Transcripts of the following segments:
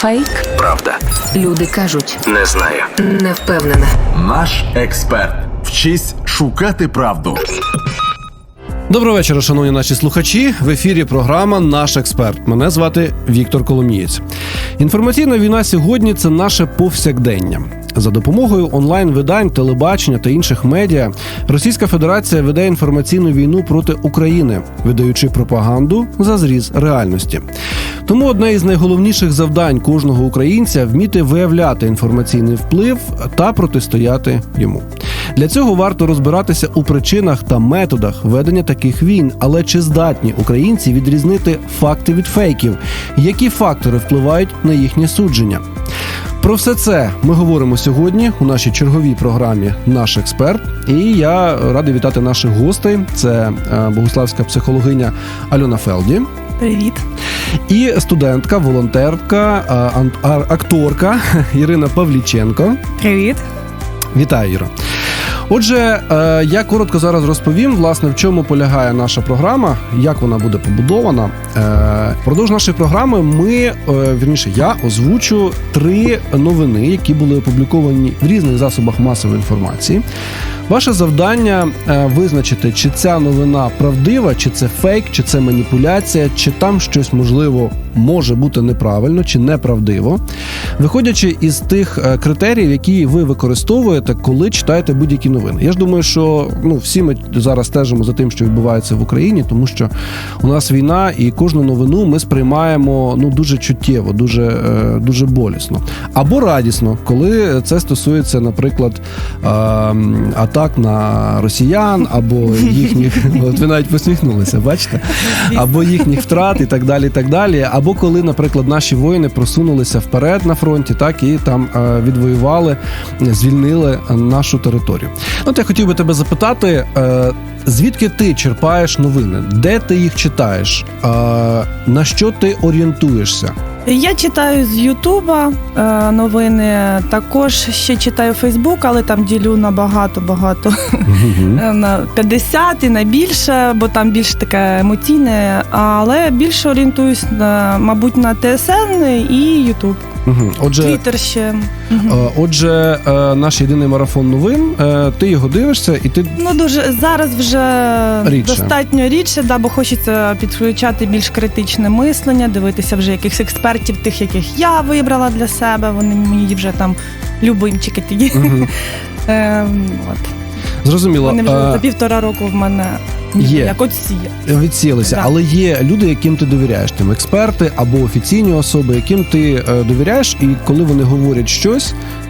Фейк? Правда. Люди кажуть, Не знаю. не впевнена. Наш експерт. Вчись шукати правду. Доброго вечора, шановні наші слухачі. В ефірі програма Наш експерт. Мене звати Віктор Коломієць. Інформаційна війна сьогодні це наше повсякдення. За допомогою онлайн-видань, телебачення та інших медіа Російська Федерація веде інформаційну війну проти України, видаючи пропаганду за зріз реальності. Тому одне із найголовніших завдань кожного українця вміти виявляти інформаційний вплив та протистояти йому. Для цього варто розбиратися у причинах та методах ведення таких війн, але чи здатні українці відрізнити факти від фейків, які фактори впливають на їхнє судження? Про все це ми говоримо сьогодні у нашій черговій програмі Наш експерт. І я радий вітати наших гостей. Це е, богославська психологиня Альона Фелді. Привіт. І студентка, волонтерка, акторка Ірина Павліченко. Привіт. Вітаю, Іра. Отже, е, я коротко зараз розповім, власне, в чому полягає наша програма, як вона буде побудована. Е, Впродовж нашої програми ми, е, вірніше, я озвучу три новини, які були опубліковані в різних засобах масової інформації. Ваше завдання е, визначити, чи ця новина правдива, чи це фейк, чи це маніпуляція, чи там щось можливо може бути неправильно чи неправдиво, виходячи із тих критеріїв, які ви використовуєте, коли читаєте будь-які новини. Я ж думаю, що ну всі ми зараз стежимо за тим, що відбувається в Україні, тому що у нас війна, і кожну новину ми сприймаємо ну дуже чуттєво, дуже, е, дуже болісно або радісно, коли це стосується, наприклад, е, атак на росіян, або їхніх, от ви навіть посміхнулися, бачите, або їхніх втрат і так далі. і так далі. Або коли, наприклад, наші воїни просунулися вперед на фронті, так і там е, відвоювали, звільнили нашу територію. От я хотів би тебе запитати. Звідки ти черпаєш новини? Де ти їх читаєш? Е, на що ти орієнтуєшся? Я читаю з Ютуба е, новини. Також ще читаю Фейсбук, але там ділю на багато багато Е, на 50 і на більше, бо там більш таке емоційне. Але більше орієнтуюсь на, мабуть, на ТСН і Ютуб. Отже, Твіттер ще. Е, отже, е, наш єдиний марафон новин. е, Ти його дивишся, і ти Ну дуже зараз вже Рідше. достатньо рідше, да, бо хочеться підключати більш критичне мислення, дивитися вже якихось експертів, тих, яких я вибрала для себе. Вони мені вже там любимчики тоді. Ем, от. Зрозуміло. Вони вже а... за півтора року в мене Є. як от відсілися, так. але є люди, яким ти довіряєш, тим експерти або офіційні особи, яким ти е, довіряєш, і коли вони говорять щось, е,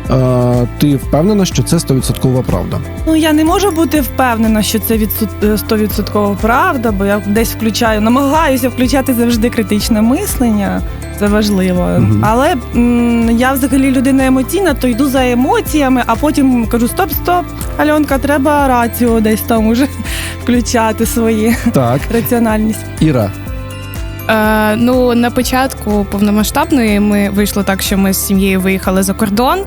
ти впевнена, що це 100% правда. Ну я не можу бути впевнена, що це відсот- е, 100% правда, бо я десь включаю, намагаюся включати завжди критичне мислення. Це важливо. Мгм. Але м, я взагалі людина емоційна, то йду за емоціями, а потім кажу: стоп, стоп, Альонка, треба раціо десь там уже включати свої Так, раціональність. Іра, Е, ну, на початку повномасштабної ми вийшло так, що ми з сім'єю виїхали за кордон.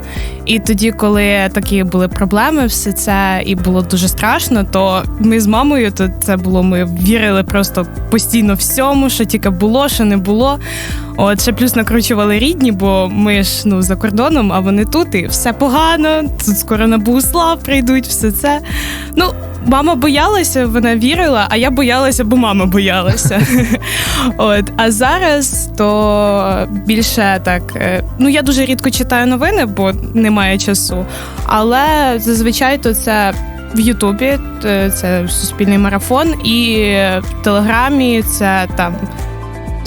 І тоді, коли такі були проблеми, все це і було дуже страшно, то ми з мамою, то це було, ми вірили просто постійно всьому, що тільки було, що не було. От ще плюс накручували рідні, бо ми ж ну за кордоном, а вони тут, і все погано. Тут скоро на Богуслав прийдуть, все це. Ну, мама боялася, вона вірила, а я боялася, бо мама боялася. От, а зараз то більше так. е, Ну я дуже рідко читаю новини, бо немає часу. Але зазвичай то це. В Ютубі е, це суспільний марафон, і в Телеграмі це там.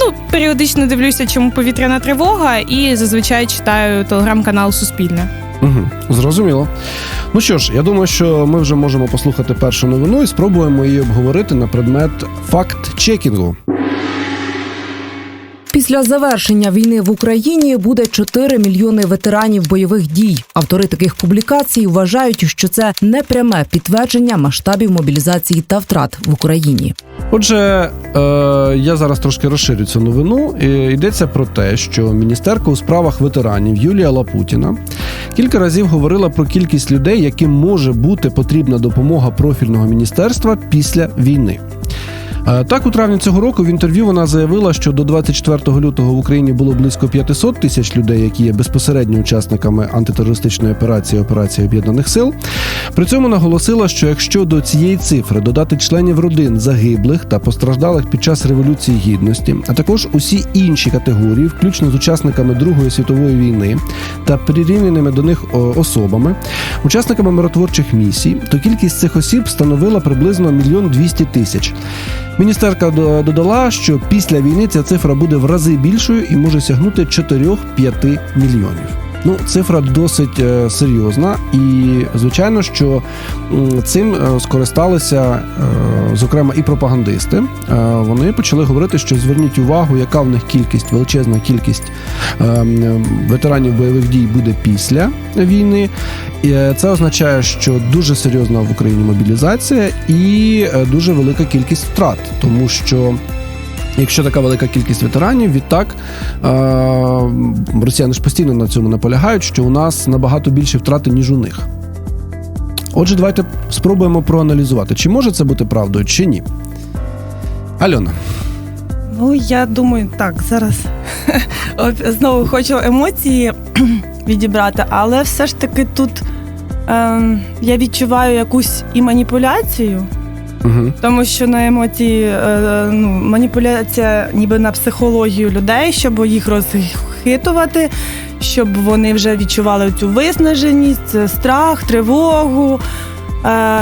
Ну, періодично дивлюся, чому повітряна тривога, і зазвичай читаю телеграм-канал Суспільне. угу. зрозуміло. Ну що ж, я думаю, що ми вже можемо послухати першу новину і спробуємо її обговорити на предмет факт-чекінгу. Після завершення війни в Україні буде 4 мільйони ветеранів бойових дій. Автори таких публікацій вважають, що це непряме підтвердження масштабів мобілізації та втрат в Україні. Отже, е, я зараз трошки розширю цю новину. Йдеться про те, що міністерка у справах ветеранів Юлія Лапутіна кілька разів говорила про кількість людей, яким може бути потрібна допомога профільного міністерства після війни. Е, Так, у травні цього року в інтерв'ю вона заявила, що до 24 лютого в Україні було близько 500 тисяч людей, які є безпосередньо учасниками антитерористичної операції операції об'єднаних сил. При цьому наголосила, що якщо до цієї цифри додати членів родин загиблих та постраждалих під час революції гідності, а також усі інші категорії, включно з учасниками Другої світової війни та прирівняними до них особами, учасниками миротворчих місій, то кількість цих осіб становила приблизно мільйон двісті тисяч. Міністерка до- додала, що після війни ця цифра буде в рази більшою і може сягнути 4-5 мільйонів. Ну, цифра досить е, серйозна, і звичайно, що цим е, скористалися, е, зокрема, і пропагандисти. Вони почали говорити, що зверніть увагу, яка в них кількість, величезна кількість ветеранів бойових дій буде після війни. Це означає, що дуже серйозна в Україні мобілізація і дуже велика кількість втрат, тому що. Якщо така велика кількість ветеранів, відтак е- росіяни ж постійно на цьому наполягають, що у нас набагато більші втрати, ніж у них. Отже, давайте спробуємо проаналізувати, чи може це бути правдою, чи ні. Альона, Ну, я думаю, так, зараз знову хочу емоції відібрати, але все ж таки тут ем, я відчуваю якусь і маніпуляцію, угу. тому що на емоції е, ну, маніпуляція ніби на психологію людей, щоб їх розхитувати, щоб вони вже відчували цю виснаженість, страх, тривогу.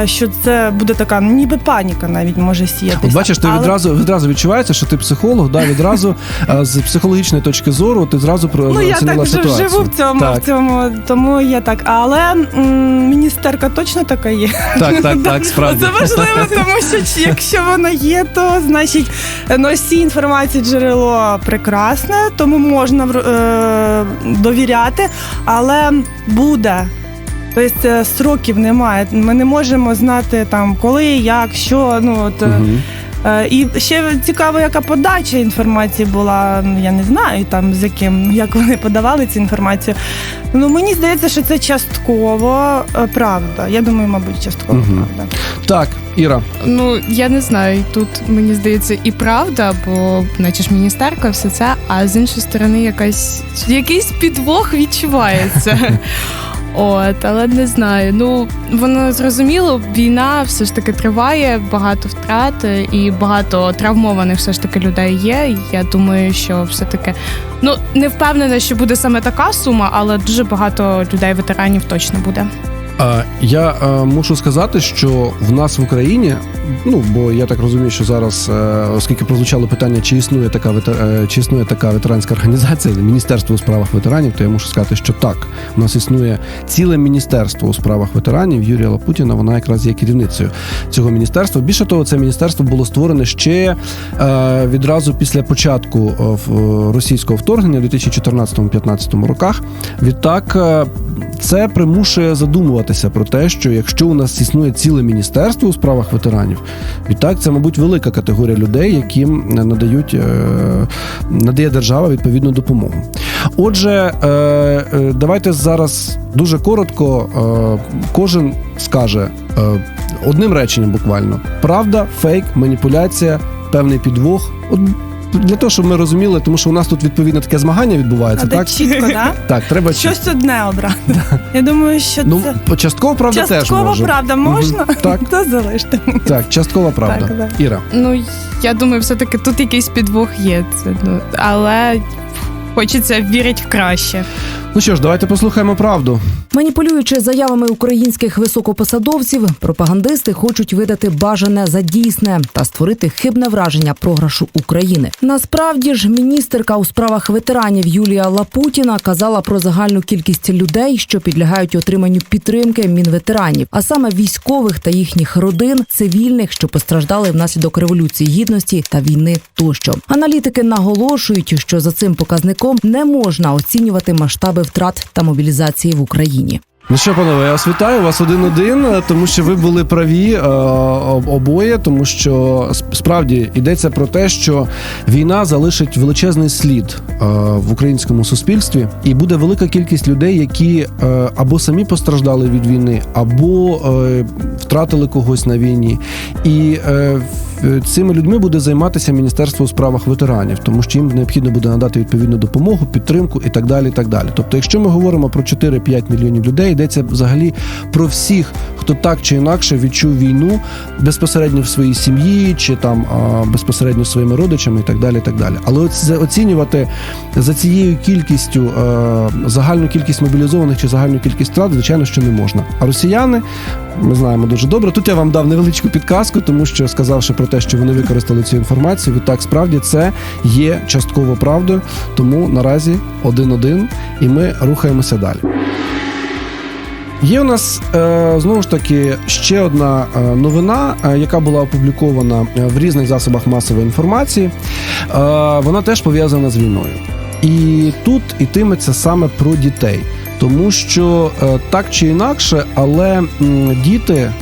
Що це буде така, ну, ніби паніка навіть може сіятися. Бачиш, ти Але- відразу відразу відчувається, що ти психолог, да, відразу е, з психологічної точки зору ти зразу про Ну, я так вже ситуацію. живу в цьому, Так. в цьому, тому я так. Але м, міністерка точно така є. Так, так, так, справді. Це важливо, тому що якщо вона є, то значить носій інформації джерело прекрасне, тому можна е, довіряти, але буде. Тобто е, сроків немає. Ми не можемо знати там коли, як, що. Ну от. Е, І ще цікаво, яка подача інформації була. Ну я не знаю там з яким, як вони подавали цю інформацію. Ну мені здається, що це частково правда. Я думаю, мабуть, частково Мгм. правда. Так, Іра, Ну я не знаю. Тут мені здається і правда, бо наче ж міністерка, все це. А з іншої сторони, якась якийсь підвох відчувається. От, але не знаю. Ну воно зрозуміло, війна все ж таки триває, багато втрат і багато травмованих все ж таки людей є. Я думаю, що все таки ну не впевнена, що буде саме така сума, але дуже багато людей, ветеранів точно буде. Я мушу сказати, що в нас в Україні, ну бо я так розумію, що зараз, е, оскільки прозвучало питання, чи існує така е, чи існує така ветеранська організація, Міністерство у справах ветеранів, то я мушу сказати, що так, у нас існує ціле міністерство у справах ветеранів. Юрія Лапутіна, вона якраз є керівницею цього міністерства. Більше того, це міністерство було створене ще е, відразу після початку російського вторгнення в 2014-2015 роках. Відтак, це примушує задумуватися про те, що якщо у нас існує ціле міністерство у справах ветеранів, відтак це, мабуть, велика категорія людей, яким надають е, надає держава відповідну допомогу. Отже, е, е, давайте зараз дуже коротко кожен скаже одним реченням буквально: правда, фейк, маніпуляція, певний підвох. Для того, щоб ми розуміли, тому що у нас тут відповідно таке змагання відбувається, А так? так чітко, да? Так, треба Щось одне обрати. Я думаю, що Ну, це частково правда теж частково може. правда можна, Так. то залиште. Так, часткова правда. Так, да. Іра. Ну я думаю, все таки тут якийсь підвох є. Це ну але хочеться вірити в краще. Ну що ж, давайте послухаємо правду. Маніпулюючи заявами українських високопосадовців, пропагандисти хочуть видати бажане за дійсне та створити хибне враження програшу України. Насправді ж, міністерка у справах ветеранів Юлія Лапутіна казала про загальну кількість людей, що підлягають отриманню підтримки мінветеранів, а саме військових та їхніх родин, цивільних, що постраждали внаслідок революції гідності та війни тощо. Аналітики наголошують, що за цим показником не можна оцінювати масштаби втрат та мобілізації в Україні. Ну що, панове, я вас вітаю. Вас один-один, е, тому що ви були праві е, обоє, тому що справді йдеться про те, що війна залишить величезний слід е, в українському суспільстві, і буде велика кількість людей, які е, або самі постраждали від війни, або е, втратили когось на війні. І е, цими людьми буде займатися Міністерство у справах ветеранів, тому що їм необхідно буде надати відповідну допомогу, підтримку і так далі. І так далі. Тобто, якщо ми говоримо про 4-5 мільйонів людей, йдеться взагалі про всіх, хто так чи інакше відчув війну безпосередньо в своїй сім'ї, чи там безпосередньо своїми родичами, і так далі. І так далі. Але оцінювати за цією кількістю е, загальну кількість мобілізованих чи загальну кількість втрат, звичайно, що не можна. А росіяни ми знаємо дуже добре. Тут я вам дав невеличку підказку, тому що сказавши про те, що вони використали цю інформацію, відтак справді це є частково правдою. Тому наразі один-один, і ми рухаємося далі. Є у нас е, знову ж таки ще одна е, новина, е, яка була опублікована в різних засобах масової інформації. Вона теж пов'язана з війною. І тут ітиметься саме про дітей, тому що так чи інакше, але діти.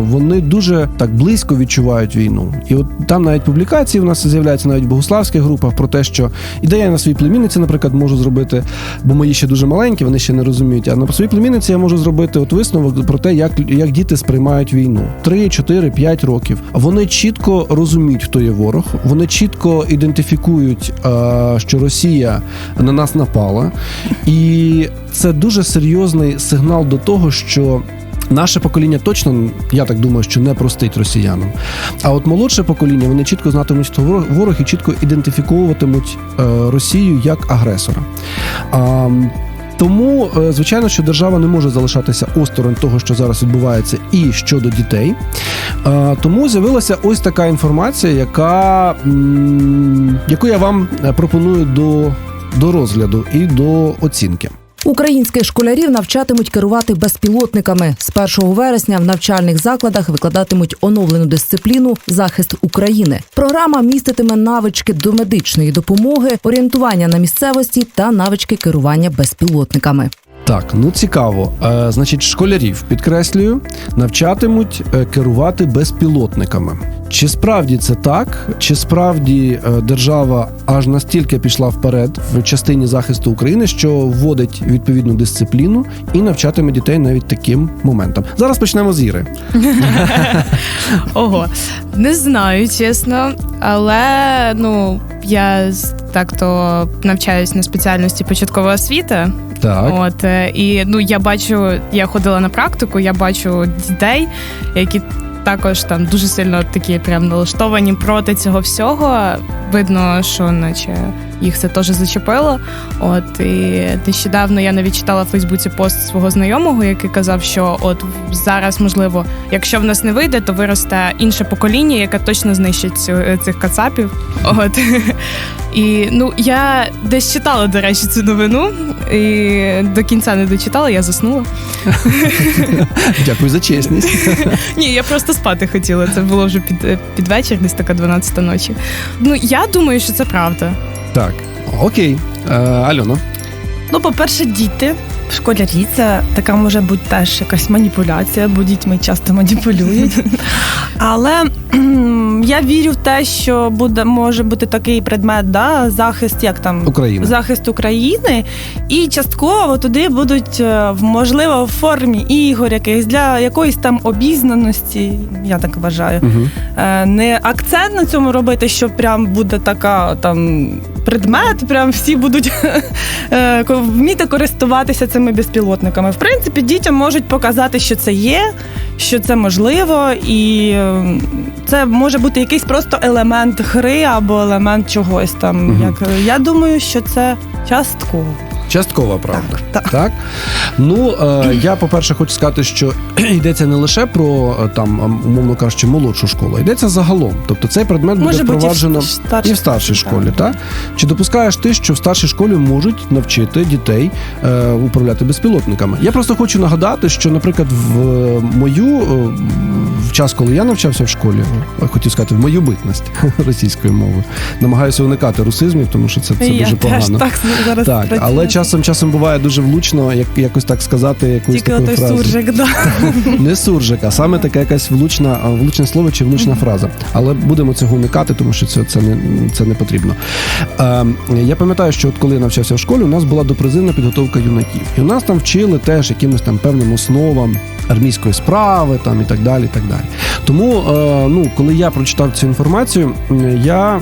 Вони дуже так близько відчувають війну, і от там навіть публікації в нас з'являються навіть в богославських групах про те, що ідея на своїй племінниці, наприклад, можу зробити, бо мої ще дуже маленькі, вони ще не розуміють. А на своїй племінниці я можу зробити от висновок про те, як, як діти сприймають війну: 3, 4, 5 років. Вони чітко розуміють, хто є ворог. Вони чітко ідентифікують, е, що Росія на нас напала, і це дуже серйозний сигнал до того, що. Наше покоління точно, я так думаю, що не простить росіянам. А от молодше покоління вони чітко знатимуть, хто ворог, і чітко ідентифіковуватимуть е, Росію як агресора. Тому, е, звичайно, що держава не може залишатися осторонь того, що зараз відбувається, і щодо дітей. Е, Тому з'явилася ось така інформація, яка, яку я вам пропоную до, до розгляду і до оцінки. Українських школярів навчатимуть керувати безпілотниками. З 1 вересня в навчальних закладах викладатимуть оновлену дисципліну захист України. Програма міститиме навички до медичної допомоги, орієнтування на місцевості та навички керування безпілотниками. Так, ну цікаво. Е, значить, школярів підкреслюю, навчатимуть е, керувати безпілотниками. Чи справді це так? Чи справді е, держава аж настільки пішла вперед в частині захисту України, що вводить відповідну дисципліну і навчатиме дітей навіть таким моментам? Зараз почнемо з Іри. Ого, не знаю, чесно, але ну я так-то навчаюсь на спеціальності початкова освіта. Так. От е, і ну я бачу, я ходила на практику, я бачу дітей, які також там дуже сильно такі прям налаштовані проти цього всього. Видно, що наче їх це теж зачепило. От і нещодавно я навіть читала в Фейсбуці пост свого знайомого, який казав, що от зараз, можливо, якщо в нас не вийде, то виросте інше покоління, яке точно знищить цю, цих кацапів. От і ну я десь читала, до речі, цю новину, і до кінця не дочитала, я заснула. Дякую за чесність. Ні, я просто спати хотіла. Це було вже під, під вечір, десь така 12 ночі. Ну я думаю, що це правда. Так, окей. Е, Альона. Ну, по-перше, діти. Школярі це така може бути теж якась маніпуляція, бо дітьми часто маніпулюють. Але я вірю в те, що буде може бути такий предмет, да, захист, як там України. захист України, і частково туди будуть е, в- можливо в формі ігор якихось для якоїсь там обізнаності. Я так вважаю. Угу. Не акцент на цьому робити, що прям буде така там предмет, прям всі будуть е, вміти користуватися цими безпілотниками. В принципі, дітям можуть показати, що це є, що це можливо, і е, це може бути якийсь просто елемент гри або елемент чогось там. Як я думаю, що це частково. Часткова правда. Так. Так. Ну, е, я, по-перше, хочу сказати, що йдеться не лише про е, там, умовно кажучи, молодшу школу, йдеться загалом. Тобто цей предмет буде Може впроваджено і в старшій школі, школі, так? Чи допускаєш ти, що в старшій школі можуть навчити дітей е, управляти безпілотниками? Я просто хочу нагадати, що, наприклад, в е, мою е, в час, коли я навчався в школі, хотів сказати, в мою битність російською мовою, намагаюся уникати русизмів, тому що це, це я дуже теж погано. так зараз Так, але часом часом буває дуже влучно, як якось так сказати, якусь тільки таку фразу. суржик, да. Не суржик, а саме таке якась влучна, влучне слово чи влучна фраза. Але будемо цього уникати, тому що це, це, не, це не потрібно. Е, я пам'ятаю, що от коли я навчався в школі, у нас була допризивна підготовка юнаків. І у нас там вчили теж якимось там певним основам армійської справи там, і так далі. І так далі. Тому, е, ну, коли я прочитав цю інформацію, я е,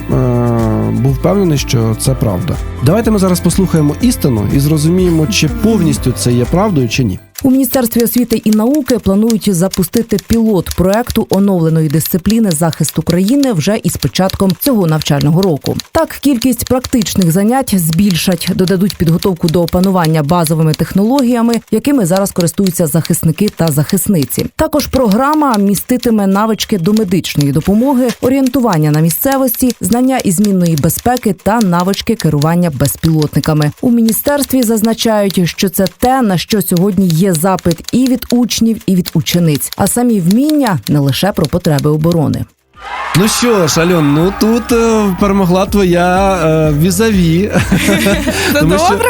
був впевнений, що це правда. Давайте ми зараз послухаємо істину і зрозуміємо, чи повністю це є правдою, чи ні. У міністерстві освіти і науки планують запустити пілот проекту оновленої дисципліни захист України вже із початком цього навчального року. Так, кількість практичних занять збільшать, додадуть підготовку до опанування базовими технологіями, якими зараз користуються захисники та захисниці. Також програма міститиме навички до медичної допомоги, орієнтування на місцевості, знання із змінної безпеки та навички керування безпілотниками. У міністерстві зазначають, що це те, на що сьогодні є запит і від учнів, і від учениць, а самі вміння не лише про потреби оборони. Ну що ж, Альон, ну тут е, перемогла твоя е, візаві. Це Тому що, добре.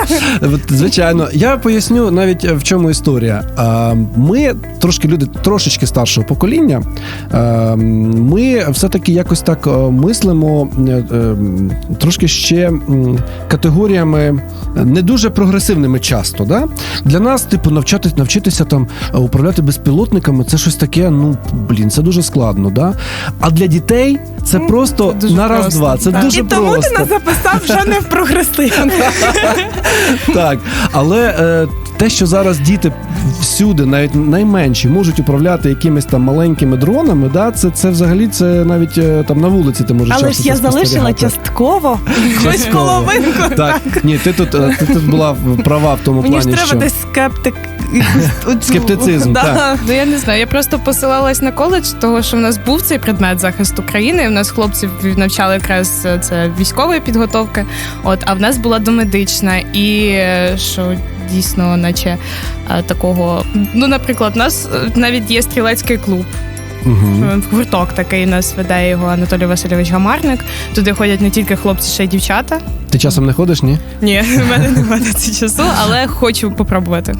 от, звичайно, я поясню навіть е, в чому історія. А, Ми трошки люди трошечки старшого покоління. а, Ми все-таки якось так е, мислимо е, е, трошки ще м, категоріями не дуже прогресивними часто. Да? Для нас, типу, навчати, навчитися там е, управляти безпілотниками, це щось таке, ну блін, це дуже складно. Да? А для дітей це просто це на раз-два. Це так. дуже І тому ти нас записав вже не в прогресивно. Так, але е, те, що зараз діти всюди, навіть найменші, можуть управляти якимись там маленькими дронами, да, це, це взагалі це навіть е, там на вулиці ти можеш Але ж я залишила частково хоч половинку. Так, ні, ти тут, е, ти тут була права в тому Мені ж плані, треба що десь скептик. Скептицизм, Да. так. Ну я не знаю. Я просто посилалась на коледж, того що в нас був цей предмет захист України. і В нас хлопців навчали якраз е, це військової підготовки. От, а в нас була домедична, і що дійсно, наче е, такого. Ну, наприклад, у нас е, навіть є стрілецький клуб. Е, Гурток такий у нас веде його Анатолій Васильович Гамарник. Туди ходять не тільки хлопці, ще й дівчата. ти часом не ходиш, ні? Ні, в мене немає на це часу, але хочу попробувати.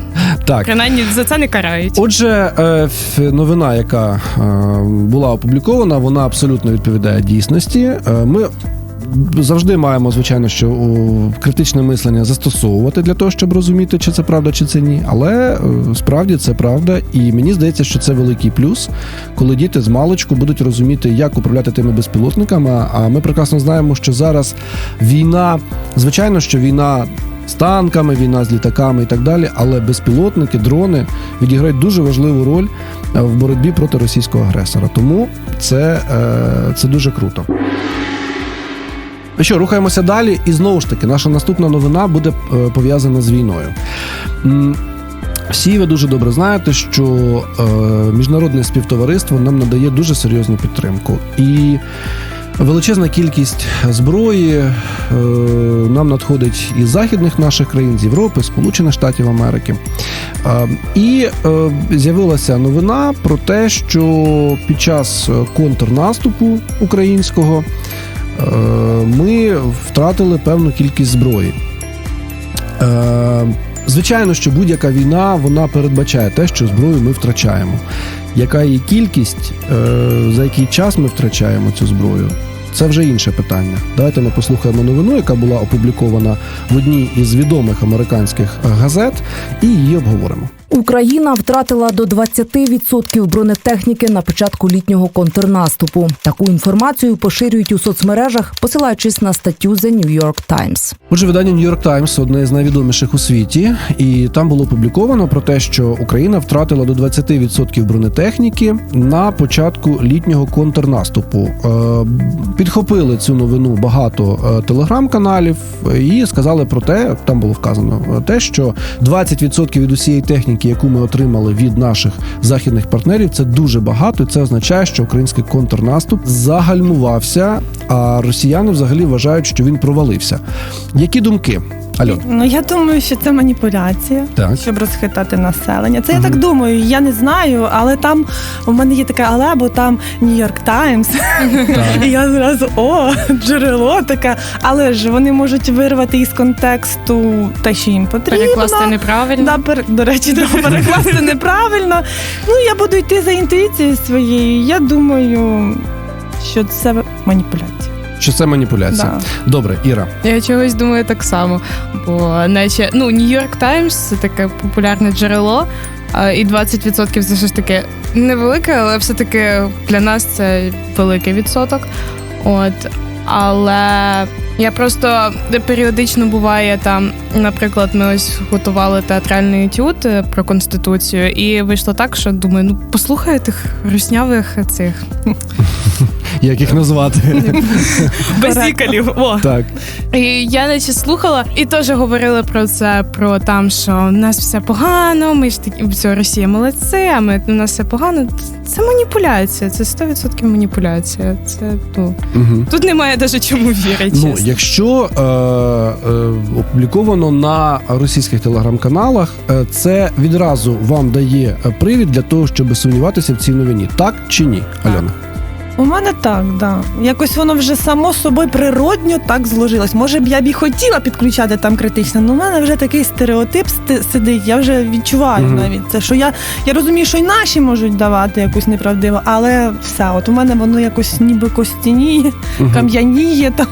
Так. Принаймні за це не карають. Отже, новина, яка була опублікована, вона абсолютно відповідає дійсності. Ми завжди маємо, звичайно, що критичне мислення застосовувати для того, щоб розуміти, чи це правда, чи це ні. Але е, справді це правда, і мені здається, що це великий плюс, коли діти з маличку будуть розуміти, як управляти тими безпілотниками. А ми прекрасно знаємо, що зараз війна, звичайно, що війна. З танками, війна з літаками і так далі, але безпілотники, дрони відіграють дуже важливу роль е, в боротьбі проти російського агресора. Тому це, е, це дуже круто. Ну що, рухаємося далі, і знову ж таки, наша наступна новина буде е, пов'язана з війною. Всі ви дуже добре знаєте, що е, міжнародне співтовариство нам надає дуже серйозну підтримку. І величезна кількість зброї е, нам надходить із західних наших країн, з Європи, Сполучених Штатів Америки. І з'явилася новина про те, що під час контрнаступу українського ми втратили певну кількість зброї. Е, Звичайно, що будь-яка війна вона передбачає те, що зброю ми втрачаємо. Яка її кількість, е, за який час ми втрачаємо цю зброю? Це вже інше питання. Давайте ми послухаємо новину, яка була опублікована в одній із відомих американських е, газет, і її обговоримо. Україна втратила до 20% бронетехніки на початку літнього контрнаступу. Таку інформацію поширюють у соцмережах, посилаючись на статтю The New York Times. Отже, видання New York Times одне з найвідоміших у світі, і там було опубліковано про те, що Україна втратила до 20% бронетехніки на початку літнього контрнаступу. Е, Підхопили цю новину багато е, телеграм-каналів і сказали про те, там було вказано е, те, що 20% від усієї техніки, яку ми отримали від наших західних партнерів, це дуже багато. Це означає, що український контрнаступ загальмувався, а росіяни взагалі вважають, що він провалився. Які думки? Альон, Ну я думаю, що це маніпуляція, Так. щоб розхитати населення. Це я так думаю. Я не знаю, але там у мене є таке але, бо там Нью-Йорк Таймс. І я зразу о, джерело таке. Але ж вони можуть вирвати із контексту те, що їм потрібно. Перекласти неправильно. Да, пер... До речі, треба перекласти неправильно. Ну, я буду йти за інтуїцією своєю. Я думаю, що це маніпуляція. Що це маніпуляція? Да. Добре, Іра. Я чогось думаю так само. Бо наче ну Нью-Йорк Таймс це таке популярне джерело, і 20% це ж таки невелике, але все-таки для нас це великий відсоток. От. Але я просто періодично буває там, наприклад, ми ось готували театральний етюд е, про конституцію, і вийшло так, що думаю, ну послухаю тих руснявих цих Як їх назвати? базікалів. О. Так. І я наче слухала, і теж говорили про це: про там, що в нас все погано, ми ж такі все, Росія молодці, а ми у нас все погано. Це маніпуляція, це 100% маніпуляція. Це ну Угу. тут немає навіть чому вірити. Ну, чесно. якщо е, е, опубліковано на російських телеграм-каналах, е, це відразу вам дає е, привід для того, щоб сумніватися в цій новині, так чи ні, Альона? У мене так, да. Якось воно вже само собою природньо так зложилось. Може б я б і хотіла підключати там критично, але у мене вже такий стереотип сидить. Я вже відчуваю Мгм. навіть це, що я, я розумію, що й наші можуть давати якусь неправдиву, але все, от у мене воно якось ніби костяніє, Мгм. кам'яніє там.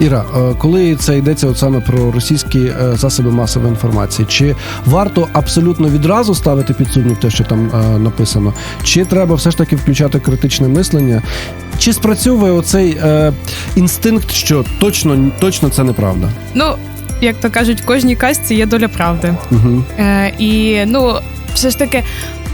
Іра, е, коли це йдеться от саме про російські е, засоби масової інформації, чи варто абсолютно відразу ставити під сумнів те, що там е, написано, чи треба все ж таки включати критичне мислення? Чи спрацьовує оцей е, інстинкт, що точно точно це неправда? Ну, як то кажуть, в кожній казці є доля правди. Угу. Е, і ну, все ж таки,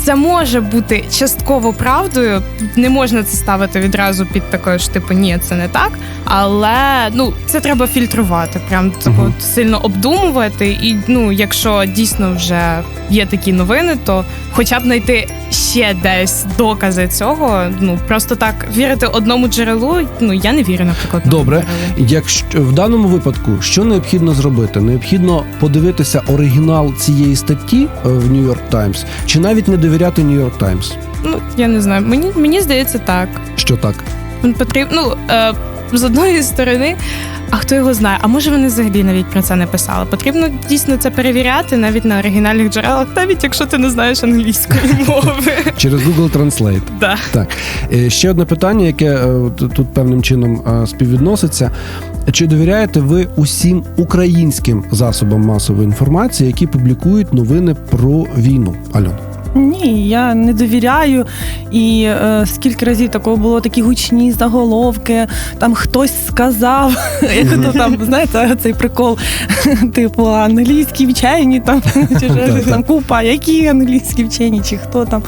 це може бути частково правдою. Не можна це ставити відразу під такою ж типу, ні, це не так. Але ну це треба фільтрувати, прям Мгм. от сильно обдумувати. І ну, якщо дійсно вже є такі новини, то хоча б знайти ще десь докази цього. Ну просто так вірити одному джерелу. Ну я не вірю, наприклад. Добре. Якщо в даному випадку що необхідно зробити? Необхідно подивитися оригінал цієї статті е, в New York Times, чи навіть не довіряти New York Times? Ну я не знаю. Мені мені здається так. Що так? Потрібно ну, е, з одної сторони, а хто його знає? А може вони взагалі навіть про це не писали? Потрібно дійсно це перевіряти навіть на оригінальних джерелах, навіть якщо ти не знаєш англійської мови. Через Google Translate. Да. Так, Е, ще одне питання, яке е, тут певним чином е, співвідноситься. Чи довіряєте ви усім українським засобам масової інформації, які публікують новини про війну? Альон? Ні, я не довіряю. І е, скільки разів такого було такі гучні заголовки, там хтось сказав, як то там, знаєте, цей прикол, типу англійські вчені, там чи щось там купа, які англійські вчені, чи хто там.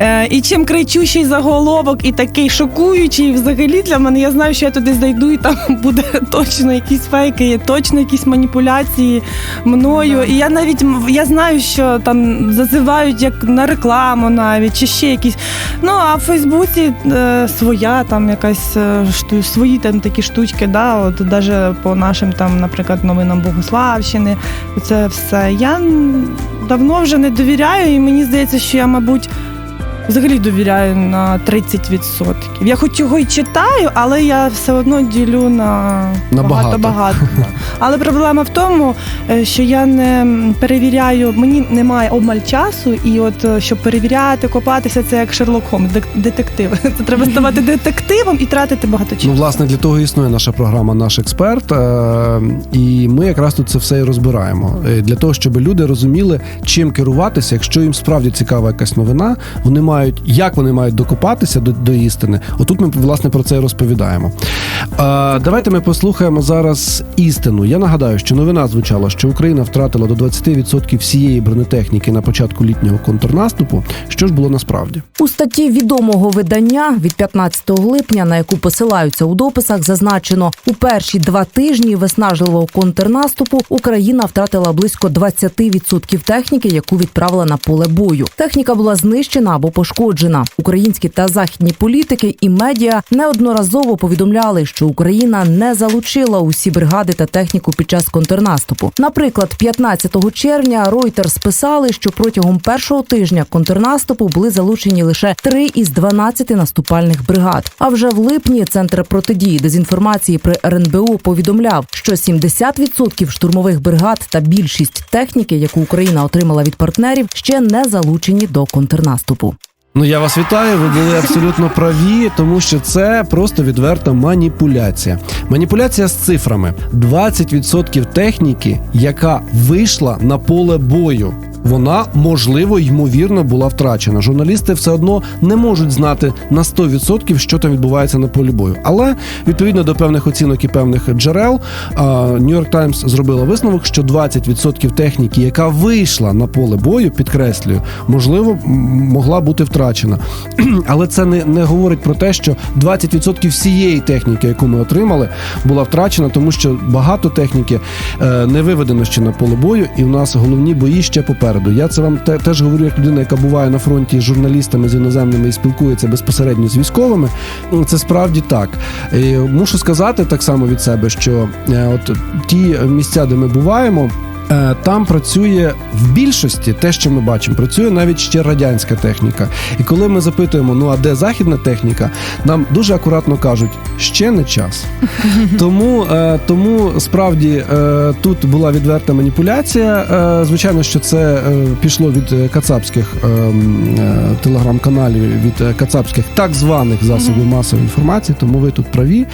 Е, і чим кричущий заголовок і такий шокуючий, взагалі для мене, я знаю, що я туди зайду, і там буде точно якісь фейки, точно якісь маніпуляції мною. І я навіть я знаю, що там зазивають як на рекламу навіть, чи ще якісь. Ну а в Фейсбуці е, своя там якась е, шту, свої там такі штучки, да, от навіть по нашим там, наприклад, новинам Богославщини. Це все. Я давно вже не довіряю, і мені здається, що я, мабуть. Взагалі довіряю на 30%. Я хоч його і читаю, але я все одно ділю на, На багато. багато. Але проблема в тому, е, що я не перевіряю, мені немає обмаль часу, і от е, щоб перевіряти, копатися, це як Шерлок Холмс, дек- детектив. Це треба ставати детективом і тратити багато часу. Ну, власне, для того і існує наша програма Наш експерт. е, І ми якраз тут це все і розбираємо. Е, Для того, щоб люди розуміли, чим керуватися, якщо їм справді цікава якась новина, вони мають як вони мають докопатися до, до істини. Отут ми власне про це і розповідаємо. Е, Давайте ми послухаємо зараз істину. Я нагадаю, що новина звучала, що Україна втратила до 20% всієї бронетехніки на початку літнього контрнаступу. Що ж було насправді? У статті відомого видання від 15 липня, на яку посилаються у дописах, зазначено у перші два тижні виснажливого контрнаступу Україна втратила близько 20% техніки, яку відправила на поле бою. Техніка була знищена або пошкоджена. Українські та західні політики і медіа неодноразово повідомляли, що Україна не залучила усі бригади та техніку під час контрнаступу. Наприклад, 15 червня Reuters писали, що протягом першого тижня контрнаступу були залучені лише 3 із 12 наступальних бригад. А вже в липні центр протидії дезінформації при РНБО повідомляв, що 70% штурмових бригад та більшість техніки, яку Україна отримала від партнерів, ще не залучені до контрнаступу. Ну я вас вітаю. Ви були абсолютно праві, тому що це просто відверта маніпуляція. Маніпуляція з цифрами: 20% техніки, яка вийшла на поле бою. Вона можливо ймовірно була втрачена. Журналісти все одно не можуть знати на 100% що там відбувається на полі бою. Але відповідно до певних оцінок і певних джерел, York Times зробила висновок, що 20% техніки, яка вийшла на поле бою, підкреслюю, можливо, могла бути втрачена. Але це не, не говорить про те, що 20% всієї техніки, яку ми отримали, була втрачена, тому що багато техніки е, не виведено ще на поле бою, і в нас головні бої ще попереду. Я це вам те, теж говорю як людина, яка буває на фронті з журналістами з іноземними і спілкується безпосередньо з військовими. Ну, Це справді так. І мушу сказати так само від себе, що е, от ті місця, де ми буваємо. Е, Там працює в більшості те, що ми бачимо, працює навіть ще радянська техніка. І коли ми запитуємо, ну а де західна техніка, нам дуже акуратно кажуть, ще не час. Тому, е, тому справді е, тут була відверта маніпуляція. Звичайно, що це пішло від кацапських е, м, е, телеграм-каналів, від кацапських так званих засобів масової інформації, тому ви тут праві.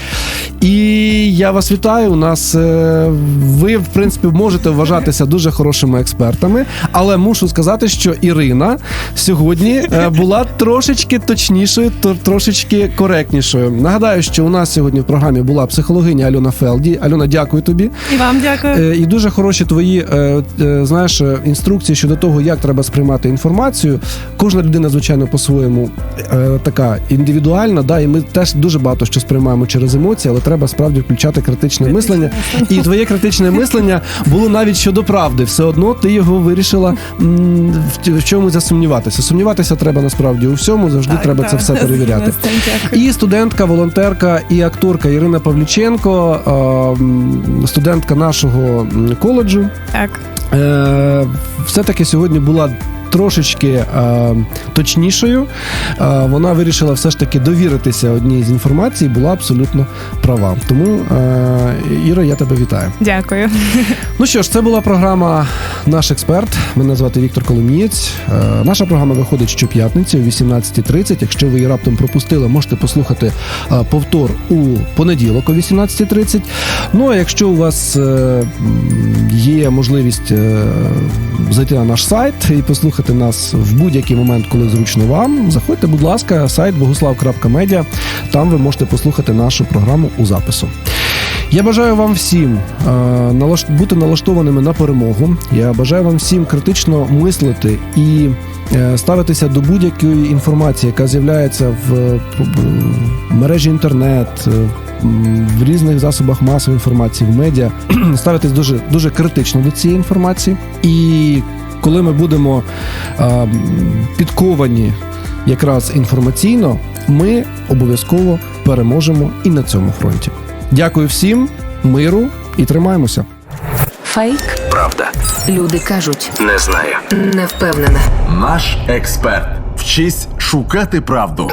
І я вас вітаю. У нас е, ви, в принципі, можете вважатися дуже хорошими експертами, але мушу сказати, що Ірина сьогодні е, була трошечки точнішою, трошечки коректнішою. Нагадаю, що у нас сьогодні в програмі була психологиня Альона Фелді. Альона, дякую тобі. І вам дякую. Е, І дуже хороші твої знаєш інструкції щодо того, як треба сприймати інформацію. Кожна людина, звичайно, по-своєму така індивідуальна. Да, і ми теж дуже багато що сприймаємо через емоції, але треба справді включати критичне мислення. І твоє критичне мислення було навіть щодо правди. Все одно ти його вирішила м, в, чомусь засумніватися. Сумніватися треба насправді у всьому. Завжди Так, треба так. це все перевіряти. І студентка, волонтерка і акторка Ірина Павліченко, студентка нашого коледжу, Так. е, все-таки сьогодні була. Трошечки е, точнішою, е, вона вирішила все ж таки довіритися одній з інформацій, була абсолютно права. Тому, е, Іра, я тебе вітаю. Дякую. Ну що ж, це була програма Наш експерт. Мене звати Віктор Коломієць. Е, Наша програма виходить щоп'ятниці о 18.30. Якщо ви її раптом пропустили, можете послухати е, повтор у понеділок о 18.30. Ну а якщо у вас е, є можливість е, зайти на наш сайт і послухати нас в будь-який момент, коли зручно вам, заходьте, будь ласка, сайт boguslav.media. Там ви можете послухати нашу програму у запису. Я бажаю вам всім е, бути налаштованими на перемогу. Я бажаю вам всім критично мислити і е, ставитися до будь-якої інформації, яка з'являється в, е, в мережі інтернет, е, в різних засобах масової інформації, в медіа. Ставитись дуже, дуже критично до цієї інформації. І коли ми будемо е, підковані якраз інформаційно, ми обов'язково переможемо і на цьому фронті. Дякую всім, миру і тримаємося. Фейк. Правда. Люди кажуть, Не знаю. не впевнена. Наш експерт. Вчись шукати правду.